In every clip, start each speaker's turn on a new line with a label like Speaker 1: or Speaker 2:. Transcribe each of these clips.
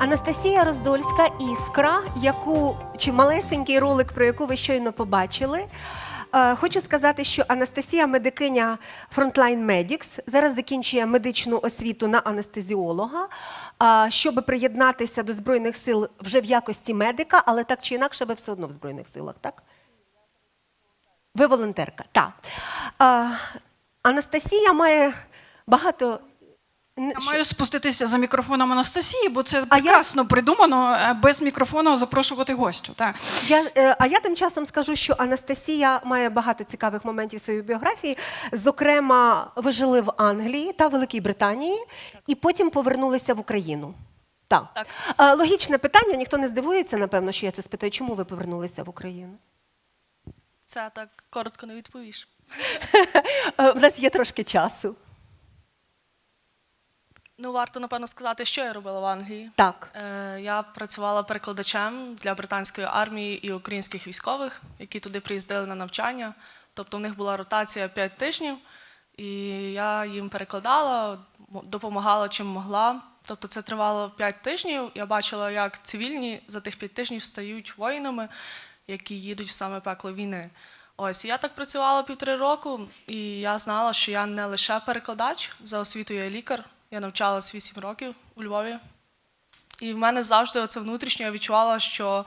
Speaker 1: Анастасія Роздольська іскра, яку чи малесенький ролик, про яку ви щойно побачили. Е, Хочу сказати, що Анастасія медикиня Frontline Medics, зараз закінчує медичну освіту на анестезіолога, щоб приєднатися до Збройних сил вже в якості медика, але так чи інакше, ви все одно в Збройних силах, так? Ви волонтерка, так. Анастасія має багато.
Speaker 2: Я маю спуститися за мікрофоном Анастасії, бо це
Speaker 1: А я-
Speaker 2: прекрасно придумано е, без мікрофона запрошувати гостю. Так.
Speaker 1: Я, е, а я тим часом скажу, що Анастасія має багато цікавих моментів в своїй біографії. Зокрема, ви жили в Англії та Великій Британії, і потім повернулися в Україну. Так.
Speaker 3: Так.
Speaker 1: Е, Логічне питання, ніхто не здивується, напевно, що я це спитаю. Чому ви повернулися в Україну?
Speaker 3: Це так коротко не відповіш.
Speaker 1: В нас є трошки часу.
Speaker 3: Ну, варто напевно сказати, що я робила в Англії.
Speaker 1: Так.
Speaker 3: Е, я працювала перекладачем для британської армії і українських військових, які туди приїздили на навчання. Тобто в них була ротація 5 тижнів, і я їм перекладала, допомагала чим могла. Тобто це тривало 5 тижнів. Я бачила, як цивільні за тих 5 тижнів стають воїнами, які їдуть в саме пекло війни. Ось я так працювала півтори року, і я знала, що я не лише перекладач за освітою я лікар. Я навчалась 8 років у Львові. І в мене завжди оце внутрішньо я відчувала, що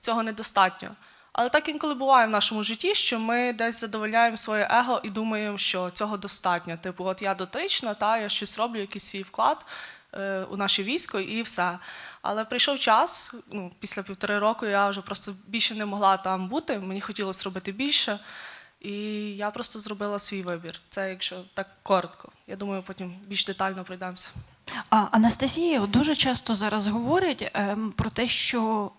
Speaker 3: цього недостатньо. Але так інколи буває в нашому житті, що ми десь задовольняємо своє его і думаємо, що цього достатньо. Типу, от я дотична, та я щось роблю, якийсь свій вклад е, у наше військо і все. Але прийшов час, ну, після півтори року я вже просто більше не могла там бути, мені хотілося робити більше. І я просто зробила свій вибір. Це якщо так коротко. Я думаю, потім більш детально пройдемося.
Speaker 2: А, Анастасія дуже часто зараз говорять ем, про те, що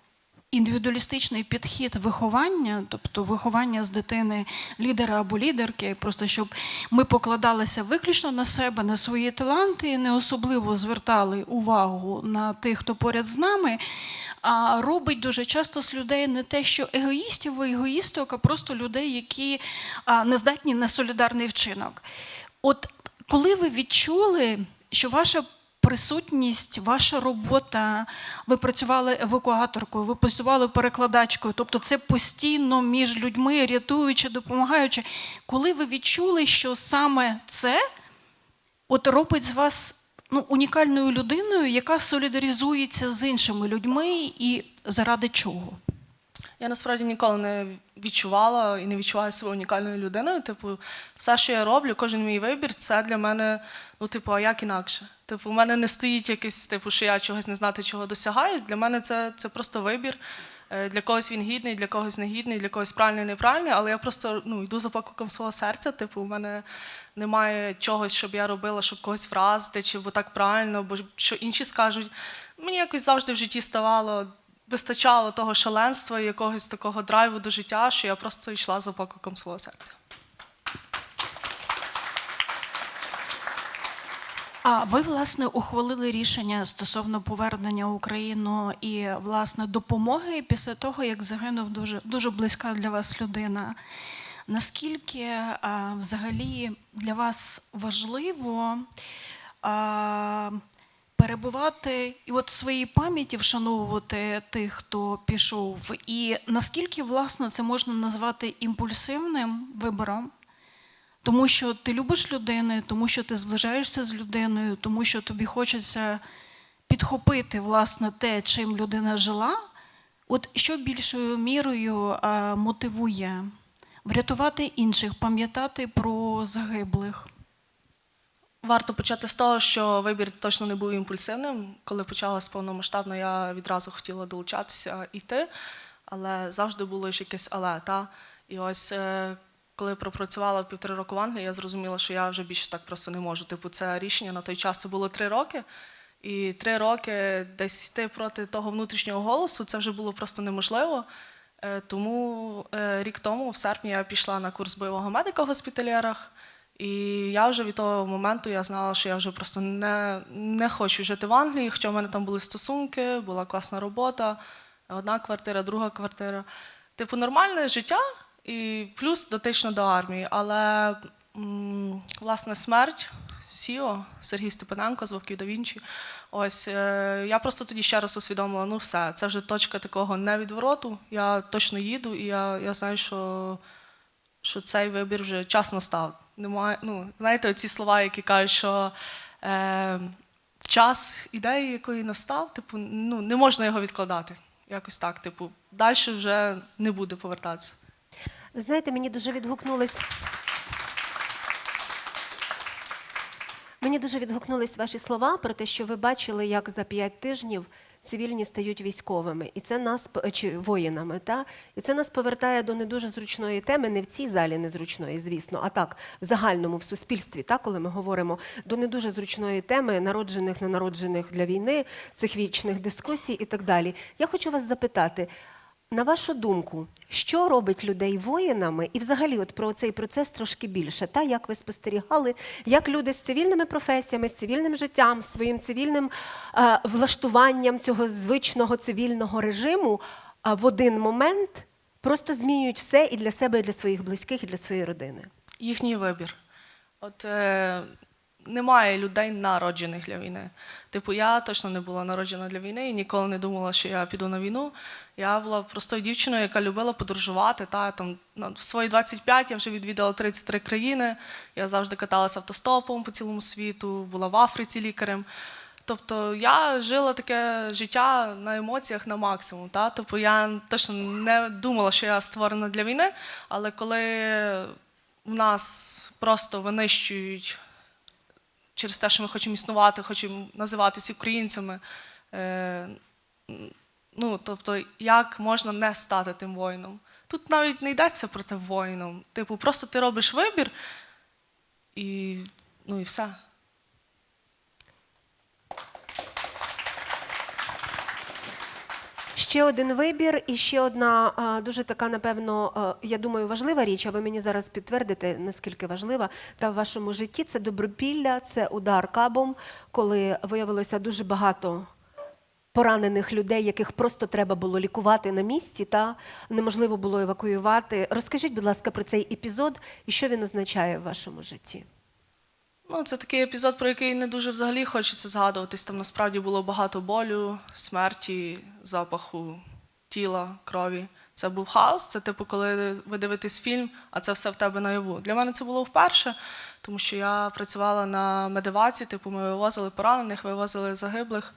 Speaker 2: індивідуалістичний підхід виховання, тобто виховання з дитини лідера або лідерки, просто щоб ми покладалися виключно на себе, на свої таланти, і не особливо звертали увагу на тих, хто поряд з нами. А робить дуже часто з людей не те, що егоїстів, і егоїсток, а просто людей, які не здатні на солідарний вчинок. От коли ви відчули, що ваша присутність, ваша робота, ви працювали евакуаторкою, ви працювали перекладачкою, тобто це постійно між людьми, рятуючи, допомагаючи. Коли ви відчули, що саме це от робить з вас ну, унікальною людиною, яка солідаризується з іншими людьми і заради чого?
Speaker 3: Я насправді ніколи не відчувала і не відчуваю себе унікальною людиною. Типу, все, що я роблю, кожен мій вибір, це для мене, ну, типу, а як інакше? Типу, у мене не стоїть якийсь, типу, що я чогось не знати, чого досягаю. Для мене це, це просто вибір. Е, Для когось він гідний, для когось негідний, для когось правильний, неправильний, але я просто ну, йду за покликом свого серця. Типу, у мене немає чогось, щоб я робила, щоб когось вразити, чи бо так правильно, бо що інші скажуть. Мені якось завжди в житті ставало вистачало того шаленства і якогось такого драйву до життя, що я просто йшла за покликом свого серця.
Speaker 2: А ви, власне, ухвалили рішення стосовно повернення в Україну і власне допомоги після того, як загинув дуже дуже близька для вас людина. Наскільки а, взагалі для вас важливо а, перебувати і от своїй пам'яті вшановувати тих, хто пішов, і наскільки власне це можна назвати імпульсивним вибором? Тому що ти любиш людину, тому що ти зближаєшся з людиною, тому що тобі хочеться підхопити власне те, чим людина жила. От що більшою мірою а, мотивує врятувати інших, пам'ятати про загиблих?
Speaker 3: Варто почати з того, що вибір точно не був імпульсивним. Коли почалась повномасштабно, я відразу хотіла долучатися йти, але завжди було ж якесь але. Та? І ось е, коли пропрацювала півтори року в Англії, я зрозуміла, що я вже більше так просто не можу. Типу, це рішення на той час це було три роки. І три роки десь йти проти того внутрішнього голосу, це вже було просто неможливо. Е, Тому е, рік тому, в серпні, я пішла на курс бойового медика в госпіталярах. І я вже від того моменту я знала, що я вже просто не, не хочу жити в Англії, хоча в мене там були стосунки, була класна робота, одна квартира, друга квартира. Типу, нормальне життя і плюс дотично до армії. Але м, власне смерть Сіо Сергій Степаненко з Вовків да Вінчі. Ось е, я просто тоді ще раз усвідомила: ну все, це вже точка такого невідвороту. Я точно їду, і я, я знаю, що що цей вибір вже час настав. Немає, ну, знаєте, ці слова, які кажуть, що е, час ідеї, якої настав, типу, ну, не можна його відкладати. Якось так, типу, далі вже не буде повертатися.
Speaker 1: Ви знаєте, мені дуже відгукнулись. Мені дуже відгукнулись ваші слова про те, що ви бачили, як за п'ять тижнів цивільні стають військовими, і це нас чи воїнами. Та? І це нас повертає до не дуже зручної теми, не в цій залі незручної, звісно, а так, в загальному, в суспільстві, та, коли ми говоримо до не дуже зручної теми народжених, ненароджених для війни, цих вічних дискусій і так далі. Я хочу вас запитати. На вашу думку, що робить людей воїнами, і взагалі, от про цей процес трошки більше, та як ви спостерігали, як люди з цивільними професіями, з цивільним життям, своїм цивільним е, влаштуванням цього звичного цивільного режиму е, в один момент просто змінюють все і для себе, і для своїх близьких, і для своєї родини.
Speaker 3: їхній вибір. От е, немає людей, народжених для війни. Типу, я точно не була народжена для війни і ніколи не думала, що я піду на війну. Я була простою дівчиною, яка любила подорожувати. Та, там, в свої 25 я вже відвідала 33 країни. Я завжди каталася автостопом по цілому світу, була в Африці лікарем. Тобто я жила таке життя на емоціях на максимум. Та? Тобто я точно не думала, що я створена для війни, але коли в нас просто винищують через те, що ми хочемо існувати, хочемо називатися українцями. Е, ну, тобто, як можна не стати тим воїном? Тут навіть не йдеться про те воїном. Типу, просто ти робиш вибір і, ну, і все.
Speaker 1: Ще один вибір, і ще одна дуже така, напевно, я думаю, важлива річ, а ви мені зараз підтвердите, наскільки важлива та в вашому житті це добропілля, це удар кабом, коли виявилося дуже багато поранених людей, яких просто треба було лікувати на місці, та неможливо було евакуювати. Розкажіть, будь ласка, про цей епізод і що він означає в вашому житті.
Speaker 3: Ну, це такий епізод, про який не дуже взагалі хочеться згадуватись. Там насправді було багато болю, смерті, запаху тіла, крові. Це був хаос. Це типу, коли ви дивитесь фільм, а це все в тебе наяву. Для мене це було вперше, тому що я працювала на медиваці, типу, ми вивозили поранених, вивозили загиблих.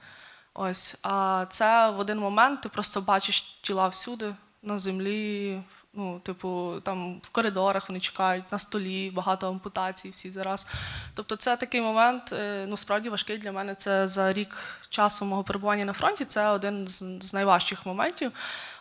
Speaker 3: Ось, а це в один момент ти просто бачиш тіла всюди, на землі, ну, типу, там в коридорах вони чекають, на столі, багато ампутацій, всі зараз. Тобто, це такий момент, е, ну, справді важкий для мене. Це за рік часу мого перебування на фронті. Це один з, з найважчих моментів.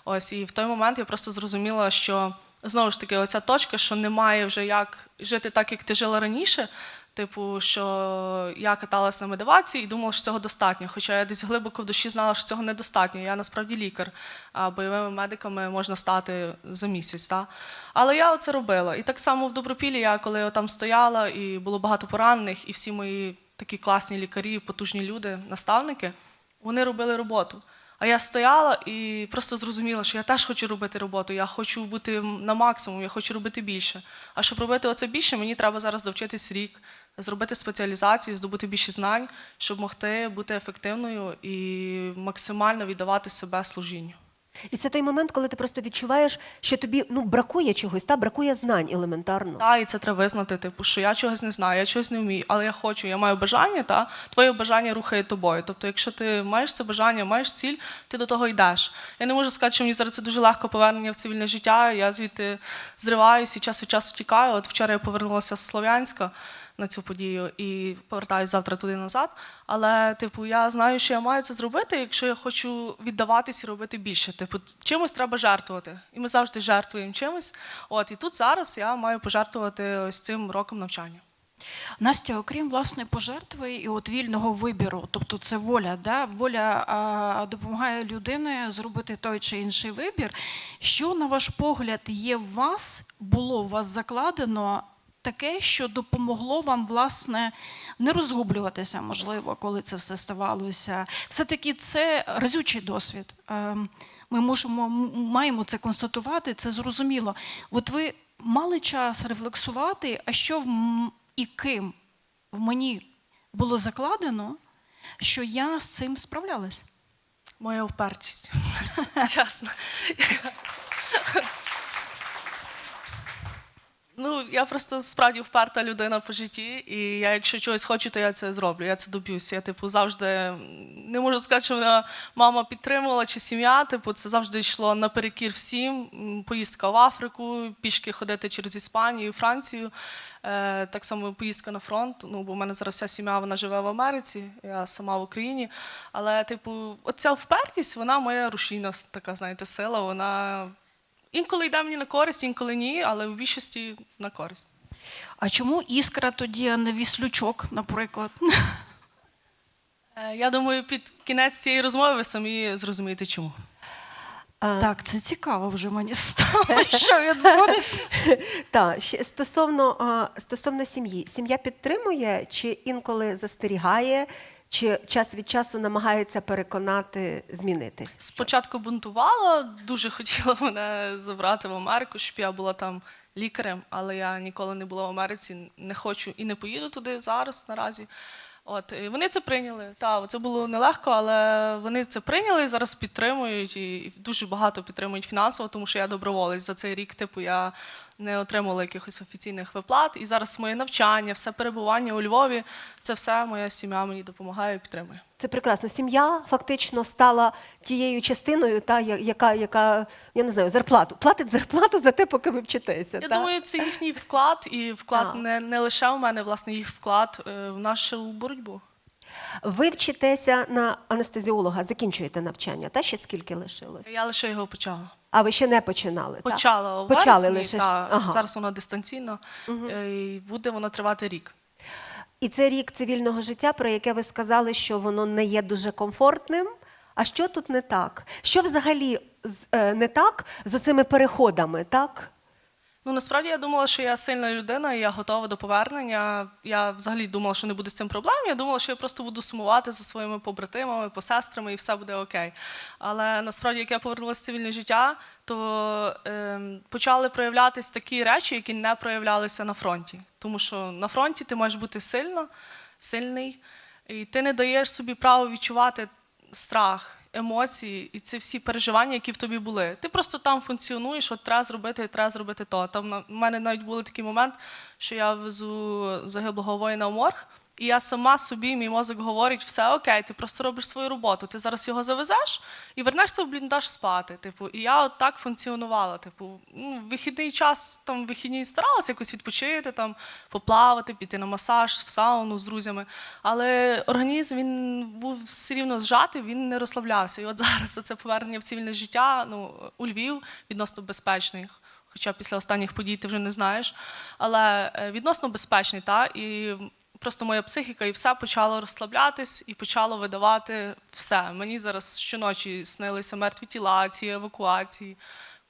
Speaker 3: Ось, і в той момент я просто зрозуміла, що знову ж таки, оця точка, що немає вже як жити так, як ти жила раніше. Типу, що я каталася на медивації і думала, що цього достатньо. Хоча я десь глибоко в душі знала, що цього недостатньо. Я насправді лікар, а бойовими медиками можна стати за місяць. Та? Але я це робила. І так само в Добропіллі, я коли там стояла, і було багато поранених, і всі мої такі класні лікарі, потужні люди, наставники, вони робили роботу. А я стояла і просто зрозуміла, що я теж хочу робити роботу. Я хочу бути на максимум, я хочу робити більше. А щоб робити оце більше, мені треба зараз довчитись рік, зробити спеціалізацію, здобути більше знань, щоб могти бути ефективною і максимально віддавати себе служінню.
Speaker 1: І це той момент, коли ти просто відчуваєш, що тобі ну бракує чогось, та бракує знань елементарно.
Speaker 3: Та, і це треба визнати, типу, що я чогось не знаю, я чогось не вмію, але я хочу, я маю бажання, та твоє бажання рухає тобою. Тобто, якщо ти маєш це бажання, маєш ціль, ти до того йдеш. Я не можу сказати, що мені зараз це дуже легко повернення в цивільне життя. Я звідти зриваюся і час від часу тікаю. От вчора я повернулася з Слов'янська на цю подію і повертаюся завтра туди назад. Але, типу, я знаю, що я маю це зробити, якщо я хочу віддаватись і робити більше. Типу, чимось треба жертвувати. І ми завжди жертвуємо чимось. От і тут зараз я маю пожертвувати ось цим роком навчання.
Speaker 2: Настя, окрім власне пожертви і от вільного вибіру, тобто це воля, да? воля допомагає людині зробити той чи інший вибір. Що, на ваш погляд, є в вас, було в вас закладено таке, що допомогло вам, власне, не розгублюватися, можливо, коли це все ставалося. Все-таки це разючий досвід. Ем, Ми мусимо, м- маємо це констатувати, це зрозуміло. От ви мали час рефлексувати, а що в і ким в мені було закладено, що я з цим справлялась.
Speaker 3: Моя впертість. Чесно. Ну, я просто справді вперта людина по житті, і я, якщо чогось хочу, то я це зроблю. Я це доб'юсь. Я, типу, завжди не можу сказати, що мене мама підтримувала чи сім'я. Типу, це завжди йшло наперекір всім. Поїздка в Африку, пішки ходити через Іспанію, Францію. Е, так само поїздка на фронт. Ну, бо в мене зараз вся сім'я вона живе в Америці, я сама в Україні. Але, типу, оця впертість, вона моя рушійна така, знаєте, сила. Вона інколи йде мені на користь, інколи ні, але в більшості на користь.
Speaker 2: А чому іскра тоді, а не віслючок, наприклад?
Speaker 3: Е, Я думаю, під кінець цієї розмови ви самі зрозумієте, чому.
Speaker 2: Так, це цікаво вже мені стало, що відбудеться.
Speaker 1: Так, стосовно, стосовно сім'ї. Сім'я підтримує чи інколи застерігає, чи час від часу намагається переконати змінитись?
Speaker 3: Спочатку бунтувала, дуже хотіла мене забрати в Америку, щоб я була там лікарем, але я ніколи не була в Америці, не хочу і не поїду туди зараз наразі. От і вони це прийняли. Та це було нелегко, але вони це прийняли і зараз підтримують і дуже багато підтримують фінансово, тому що я доброволець за цей рік. Типу я не отримала якихось офіційних виплат. І зараз моє навчання, все перебування у Львові, це все моя сім'я мені допомагає і підтримує.
Speaker 1: Це прекрасно. Сім'я фактично стала тією частиною, та яка, яка я не знаю, зарплату платить зарплату за те, поки ви вчитеся.
Speaker 3: Я
Speaker 1: та?
Speaker 3: думаю, це їхній вклад, і вклад не, не лише у мене, власне, їх вклад е, в нашу боротьбу.
Speaker 1: Ви вчитеся на анестезіолога, закінчуєте навчання, та ще скільки лишилось?
Speaker 3: Я лише його почала.
Speaker 1: А ви ще не починали?
Speaker 3: Почала так?
Speaker 1: Почали
Speaker 3: вересні,
Speaker 1: лише.
Speaker 3: та,
Speaker 1: Ага.
Speaker 3: зараз воно дистанційно, угу. і буде воно тривати рік.
Speaker 1: І це рік цивільного життя, про яке ви сказали, що воно не є дуже комфортним. А що тут не так? Що взагалі е, не так з оцими переходами, так?
Speaker 3: Ну насправді я думала, що я сильна людина, і я готова до повернення. Я взагалі думала, що не буде з цим проблем. Я думала, що я просто буду сумувати за своїми побратимами, посестрами, і все буде окей. Але насправді, як я повернулася в цивільне життя, то ем, почали проявлятися такі речі, які не проявлялися на фронті. Тому що на фронті ти маєш бути сильно, сильний, і ти не даєш собі право відчувати страх, емоції і ці всі переживання, які в тобі були. Ти просто там функціонуєш, от треба зробити, треба зробити то. Там на- мене навіть був такий момент, що я везу загиблого воїна в морг, і я сама собі, мій мозок говорить, все окей, ти просто робиш свою роботу. Ти зараз його завезеш і вернешся в бліндаж спати. Типу, і я от так функціонувала. Типу, ну, вихідний час там вихідні старалася якось відпочити, там поплавати, піти на масаж, в сауну з друзями. Але організм він був все рівно зжатий, він не розслаблявся. І от зараз це повернення в цивільне життя ну, у Львів відносно безпечний. Хоча після останніх подій ти вже не знаєш. Але е, відносно безпечний, та і просто моя психіка і все почало розслаблятись і почало видавати все. Мені зараз щоночі снилися мертві тіла, ці евакуації,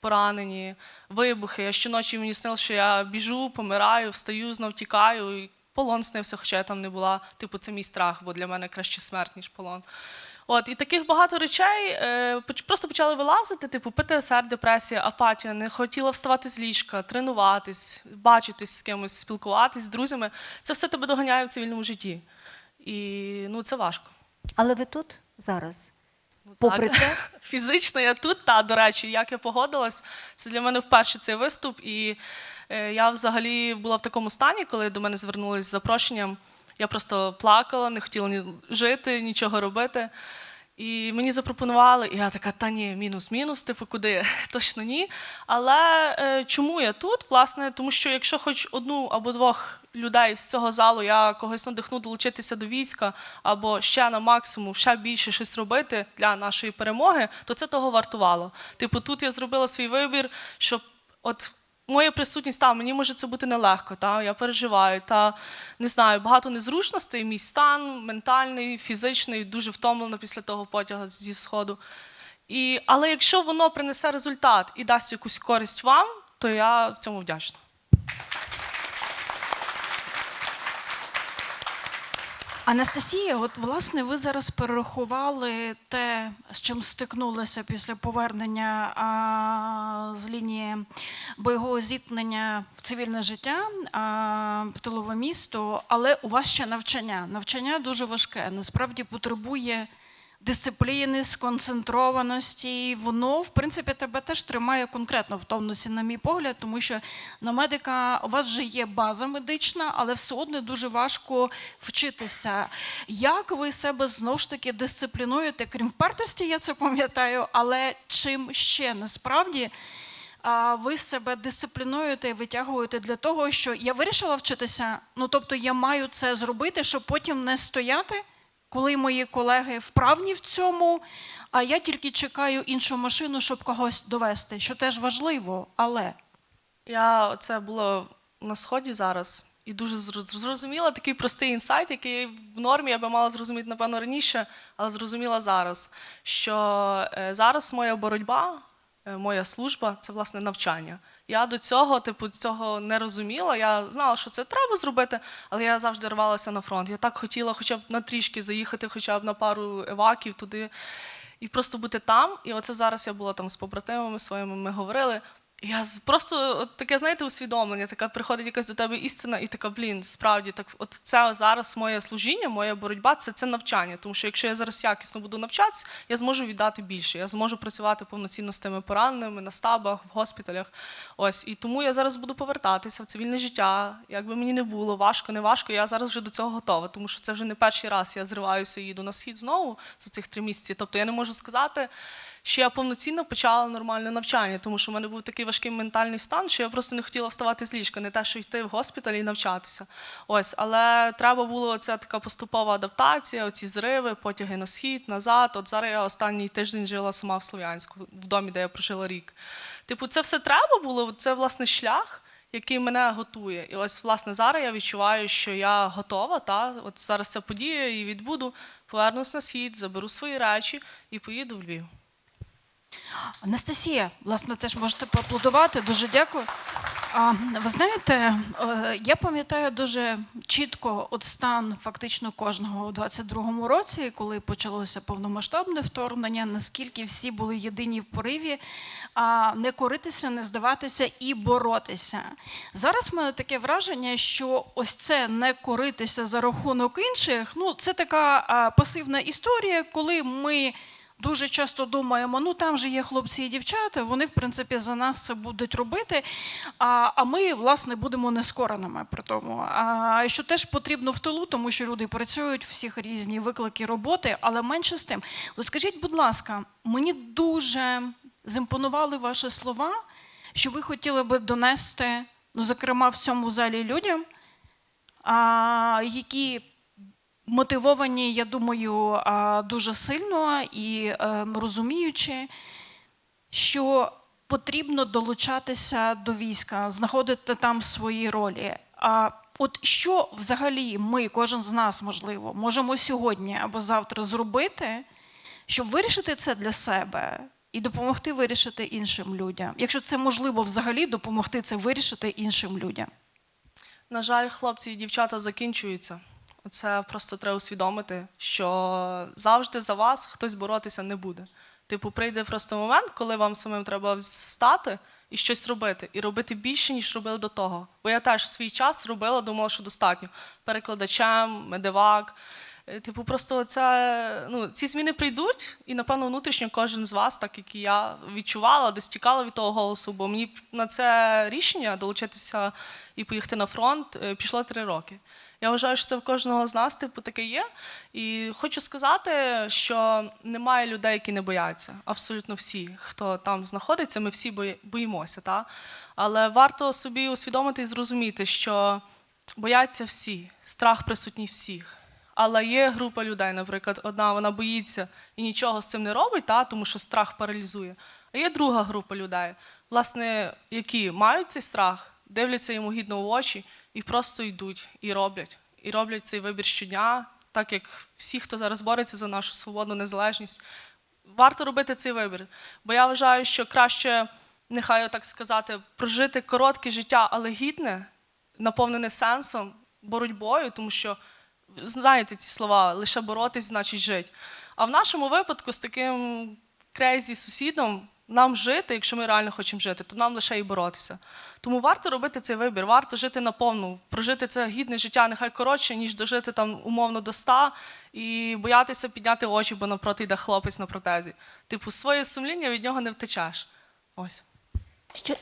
Speaker 3: поранені, вибухи. Я щоночі мені снилося, що я біжу, помираю, встаю, знов тікаю. І полон снився, хоча я там не була. Типу, це мій страх, бо для мене краще смерть, ніж полон. От, і таких багато речей е, просто почали вилазити, типу ПТСР, депресія, апатія, не хотіла вставати з ліжка, тренуватись, бачитись з кимось, спілкуватись з друзями. Це все тебе доганяє в цивільному житті. І ну, це важко.
Speaker 1: Але ви тут зараз.
Speaker 3: Ну,
Speaker 1: Попри
Speaker 3: так.
Speaker 1: це?
Speaker 3: Фізично я тут, та, до речі, як я погодилась, це для мене вперше цей виступ. І е, я взагалі була в такому стані, коли до мене звернулись з запрошенням. Я просто плакала, не хотіла ні жити, нічого робити. І мені запропонували, і я така, та ні, мінус-мінус, типу, куди? Точно ні. Але е, чому я тут? Власне, тому що якщо хоч одну або двох людей з цього залу я когось надихну долучитися до війська, або ще на максимум, ще більше щось робити для нашої перемоги, то це того вартувало. Типу, тут я зробила свій вибір, щоб от моя присутність там, мені може це бути нелегко, та я переживаю, та не знаю, багато незручностей, мій стан ментальний, фізичний, дуже втомлено після того потяга зі сходу. І, але якщо воно принесе результат і дасть якусь користь вам, то я в цьому вдячна.
Speaker 2: Анастасія, от власне ви зараз перерахували те, з чим стикнулися після повернення а, з лінії бойового зіткнення в цивільне життя а, в тилове місто, але у вас ще навчання. Навчання дуже важке. Насправді потребує дисципліни, сконцентрованості. Воно, в принципі, тебе теж тримає конкретно в тонусі, на мій погляд, тому що на медика у вас вже є база медична, але все одно дуже важко вчитися. Як ви себе знову ж таки дисциплінуєте, крім впертості, я це пам'ятаю, але чим ще насправді? а, ви себе дисциплінуєте і витягуєте для того, що я вирішила вчитися. Ну тобто я маю це зробити, щоб потім не стояти, коли мої колеги вправні в цьому, а я тільки чекаю іншу машину, щоб когось довести, що теж важливо, але
Speaker 3: Я це було на сході зараз і дуже зрозуміла такий простий інсайт, який в нормі я би мала зрозуміти, напевно, раніше, але зрозуміла зараз. Що е, зараз моя боротьба, е, моя служба це власне навчання. Я до цього, типу, цього не розуміла. Я знала, що це треба зробити, але я завжди рвалася на фронт. Я так хотіла, хоча б на трішки заїхати, хоча б на пару еваків туди і просто бути там. І оце зараз я була там з побратимами своїми, ми говорили. Я просто от таке, знаєте, усвідомлення, така приходить якась до тебе істина, і така, блін, справді так, от це зараз моє служіння, моя боротьба, це, це навчання. Тому що якщо я зараз якісно буду навчатися, я зможу віддати більше. Я зможу працювати повноцінно з тими пораненими на стабах, в госпіталях. Ось і тому я зараз буду повертатися в цивільне життя. Як би мені не було, важко, не важко. Я зараз вже до цього готова, тому що це вже не перший раз я зриваюся і їду на схід знову за цих три місяці. Тобто я не можу сказати що я повноцінно почала нормальне навчання, тому що в мене був такий важкий ментальний стан, що я просто не хотіла вставати з ліжка, не те, що йти в госпіталь і навчатися. Ось, але треба було ця така поступова адаптація, оці зриви, потяги на схід, назад. От зараз я останній тиждень жила сама в Слов'янську, в домі, де я прожила рік. Типу, це все треба було, це власне шлях. Який мене готує, і ось власне зараз я відчуваю, що я готова. Та от зараз ця подія і відбуду. Повернусь на схід, заберу свої речі і поїду в Львів.
Speaker 2: Анастасія, власне, теж можете поаплодувати. Дуже дякую. А, ви знаєте, е, я пам'ятаю дуже чітко от стан фактично кожного у 22-му році, коли почалося повномасштабне вторгнення, наскільки всі були єдині в пориві, а не коритися, не здаватися і боротися. Зараз в мене таке враження, що ось це не коритися за рахунок інших. Ну, це така пасивна історія, коли ми. Дуже часто думаємо, ну там же є хлопці і дівчата, вони в принципі за нас це будуть робити. А, а ми, власне, будемо нескореними при тому. А що теж потрібно в тилу, тому що люди працюють, всіх різні виклики роботи, але менше з тим. От скажіть, будь ласка, мені дуже зімпонували ваші слова, що ви хотіли би донести, ну, зокрема, в цьому залі людям, а, які мотивовані, я думаю, дуже сильно і ем, розуміючи, що потрібно долучатися до війська, знаходити там свої ролі. А от що взагалі ми, кожен з нас, можливо, можемо сьогодні або завтра зробити, щоб вирішити це для себе і допомогти вирішити іншим людям, якщо це можливо взагалі допомогти це вирішити іншим людям.
Speaker 3: На жаль, хлопці і дівчата закінчуються. Це просто треба усвідомити, що завжди за вас хтось боротися не буде. Типу, прийде просто момент, коли вам самим треба встати і щось робити, і робити більше, ніж робили до того. Бо я теж в свій час робила, думала, що достатньо. Перекладачем, медивак. Е, Типу, просто це, ну, ці зміни прийдуть, і, напевно, внутрішньо кожен з вас, так як і я, відчувала, десь тікала від того голосу, бо мені на це рішення долучитися і поїхати на фронт е, пішло три роки. Я вважаю, що це в кожного з нас типу таке є. І хочу сказати, що немає людей, які не бояться. Абсолютно всі, хто там знаходиться, ми всі боїмося. Та? Але варто собі усвідомити і зрозуміти, що бояться всі, страх присутній всіх. Але є група людей, наприклад, одна вона боїться і нічого з цим не робить, та, тому що страх паралізує. А є друга група людей, власне, які мають цей страх, дивляться йому гідно в очі і просто йдуть і роблять. І роблять цей вибір щодня, так як всі, хто зараз бореться за нашу свободну незалежність. Варто робити цей вибір. Бо я вважаю, що краще, нехай так сказати, прожити коротке життя, але гідне, наповнене сенсом, боротьбою, тому що знаєте ці слова, лише боротись, значить жити. А в нашому випадку з таким крейзі сусідом нам жити, якщо ми реально хочемо жити, то нам лише і боротися. Тому варто робити цей вибір, варто жити наповну, прожити це гідне життя, нехай коротше, ніж дожити там умовно до 100 і боятися підняти очі, бо навпроти йде хлопець на протезі. Типу, своє сумління від нього не втечеш. Ось.
Speaker 1: Що...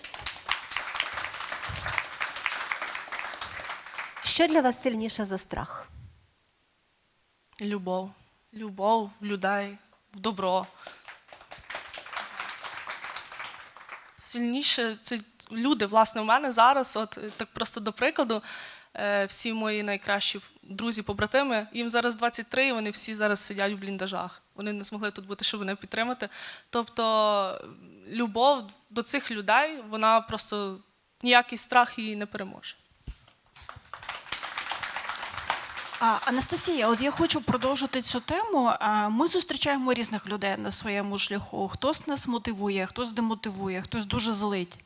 Speaker 1: Що для вас сильніше за страх?
Speaker 3: Любов. Любов в людей, в добро. Сильніше це люди, власне, у мене зараз, от так просто до прикладу, е, всі мої найкращі друзі, побратими, їм зараз 23, і вони всі зараз сидять в бліндажах. Вони не змогли тут бути, щоб мене підтримати. Тобто любов до цих людей, вона просто ніякий страх її не переможе.
Speaker 2: А, Анастасія, от я хочу продовжити цю тему. Ми зустрічаємо різних людей на своєму шляху. Хтось нас мотивує, хтось демотивує, хтось дуже злить.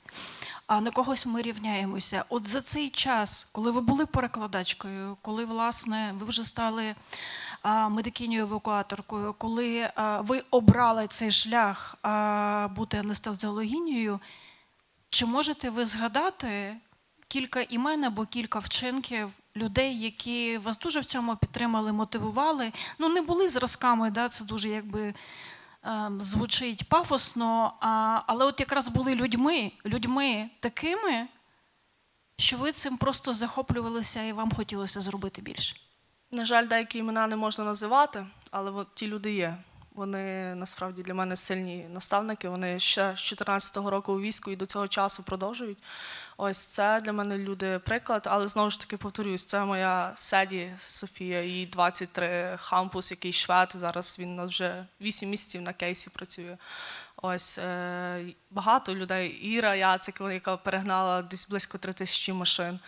Speaker 2: А на когось ми рівняємося. От за цей час, коли ви були перекладачкою, коли власне ви вже стали а, медикиною евакуаторкою, коли ви обрали цей шлях бути анестезіологинею, чи можете ви згадати кілька імен або кілька вчинків людей, які вас дуже в цьому підтримали, мотивували? Ну, не були зразками, да, це дуже якби ем, звучить пафосно, але от якраз були людьми, людьми такими, що ви цим просто захоплювалися і вам хотілося зробити більше.
Speaker 3: На жаль, деякі імена не можна називати, але от ті люди є. Вони насправді для мене сильні наставники. Вони ще з 14-го року у війську і до цього часу продовжують. Ось це для мене люди приклад, але знову ж таки повторюсь, це моя седі Софія, їй 23 хампус, який швед. Зараз він нас вже 8 місяців на кейсі працює. Ось е, багато людей. Іра Яцик, яка перегнала десь близько 3 тисячі машин.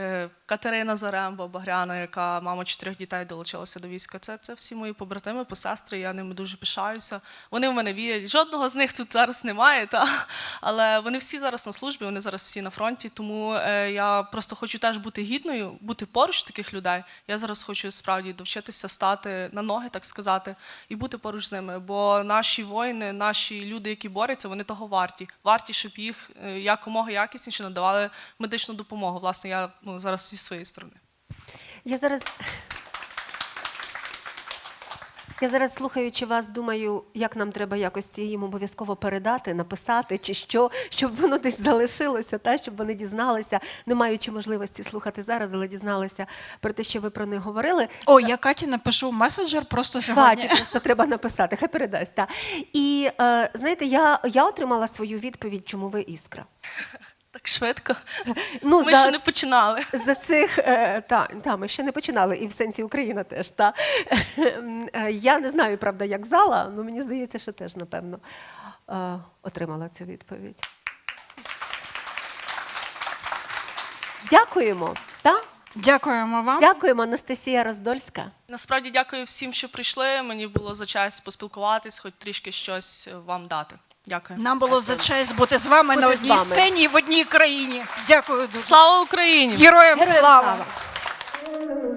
Speaker 3: Е, Катерина Заремба, Багряна, яка мама чотирьох дітей долучилася до війська. Це, це всі мої побратими, посестри. Я ними дуже пишаюся. Вони в мене вірять. Жодного з них тут зараз немає, та але вони всі зараз на службі, вони зараз всі на фронті. Тому е, я просто хочу теж бути гідною, бути поруч таких людей. Я зараз хочу справді довчитися стати на ноги, так сказати, і бути поруч з ними. Бо наші воїни, наші люди, які борються, вони того варті. Варті, щоб їх е, якомога якісніше надавали медичну допомогу. Власне, я ну, зараз зі своєї сторони.
Speaker 1: Я зараз. Я зараз, слухаючи вас, думаю, як нам треба якось їм обов'язково передати, написати чи що, щоб воно десь залишилося, та щоб вони дізналися, не маючи можливості слухати зараз, але дізналися про те, що ви про них говорили.
Speaker 2: О, я Каті напишу меседжер просто сьогодні.
Speaker 1: Каті просто треба написати, хай передасть. Та. І е, знаєте, я, я отримала свою відповідь, чому ви іскра.
Speaker 3: Так швидко.
Speaker 1: Ну,
Speaker 3: Ми
Speaker 1: за-
Speaker 3: ще не починали.
Speaker 1: За цих е, та, та ми ще не починали, і в сенсі Україна теж. Та. Е, Я не знаю, правда, як зала, але мені здається, що теж, напевно, е, отримала цю відповідь. Дякуємо. Та?
Speaker 2: Дякуємо вам.
Speaker 1: Дякуємо, Анастасія Роздольська.
Speaker 3: Насправді дякую всім, що прийшли. Мені було за честь поспілкуватись, хоч трішки щось вам дати. Дякую.
Speaker 2: Нам було за честь бути з вами
Speaker 1: Бути
Speaker 2: на
Speaker 1: з
Speaker 2: одній
Speaker 1: вами.
Speaker 2: сцені і в одній країні. Дякую дуже.
Speaker 3: Слава Україні!
Speaker 2: Героям
Speaker 1: Героям
Speaker 2: слава!
Speaker 1: слава!